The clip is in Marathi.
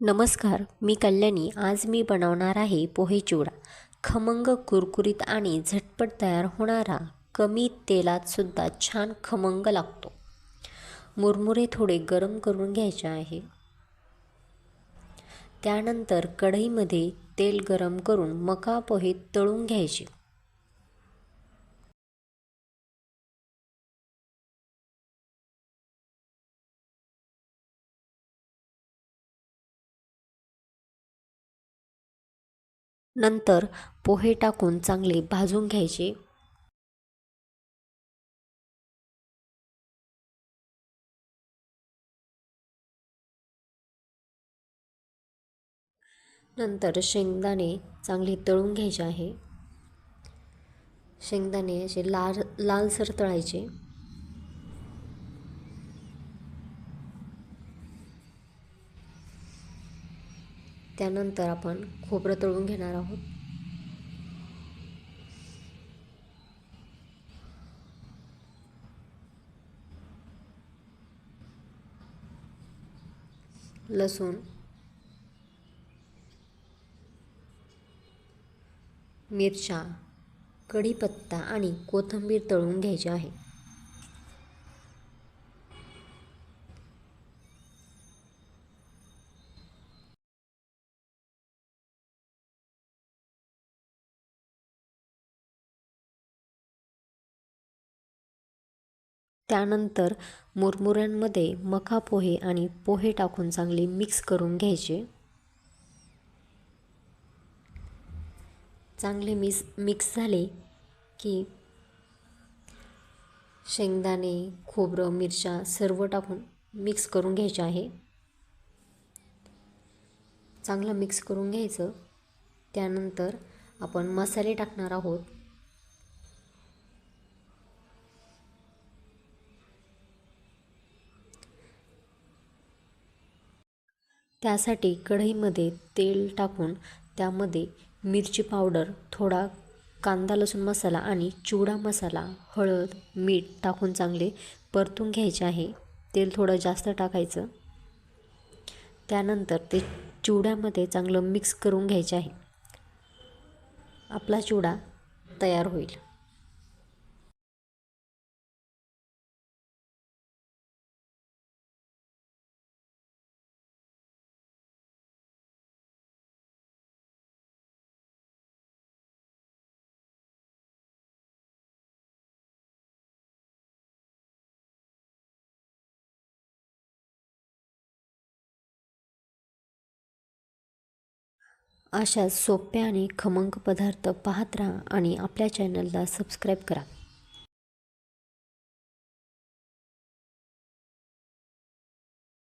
नमस्कार मी कल्याणी. आज मी बनवणार आहे पोहे चिवडा खमंग कुरकुरीत आणि झटपट तयार होणारा कमी तेलात सुद्धा छान खमंग लागतो. मुरमुरे थोडे गरम करून घ्यायचे आहे. त्यानंतर कढईमध्ये तेल गरम करून मका पोहे तळून घ्यायचे. नंतर पोहे टाकून चांगले भाजून घ्यायचे. नंतर शेंगदाणे चांगले तळून घ्यायचे आहे. शेंगदाणे असे लाल लालसर तळायचे. त्यानंतर आपण खोबरं तळून घेणार आहोत. लसूण मिरच्या कढीपत्ता आणि कोथिंबीर तळून घ्यायची आहे. त्यानंतर मुरमुऱ्यांमध्ये मका पोहे आणि पोहे टाकून चांगले मिक्स करून घ्यायचे. चांगले मिस मिक्स झाले की शेंगदाणे खोबरं मिरच्या सर्व टाकून मिक्स करून घ्यायचे आहे. चांगलं मिक्स करून घ्यायचं. त्यानंतर आपण मसाले टाकणार आहोत. त्यासाठी कढईमध्ये तेल टाकून त्यामध्ये मिरची पावडर थोडा कांदा लसूण मसाला आणि चिवडा मसाला हळद मीठ टाकून चांगले परतून घ्यायचे आहे. तेल थोडं जास्त टाकायचं. त्यानंतर ते चिवड्यामध्ये चांगलं मिक्स करून घ्यायचे आहे. आपला चिवडा तयार होईल. अशा सोप्या आणि खमंग पदार्थ पाहत राहा आणि आपल्या चॅनलला सबस्क्राईब करा.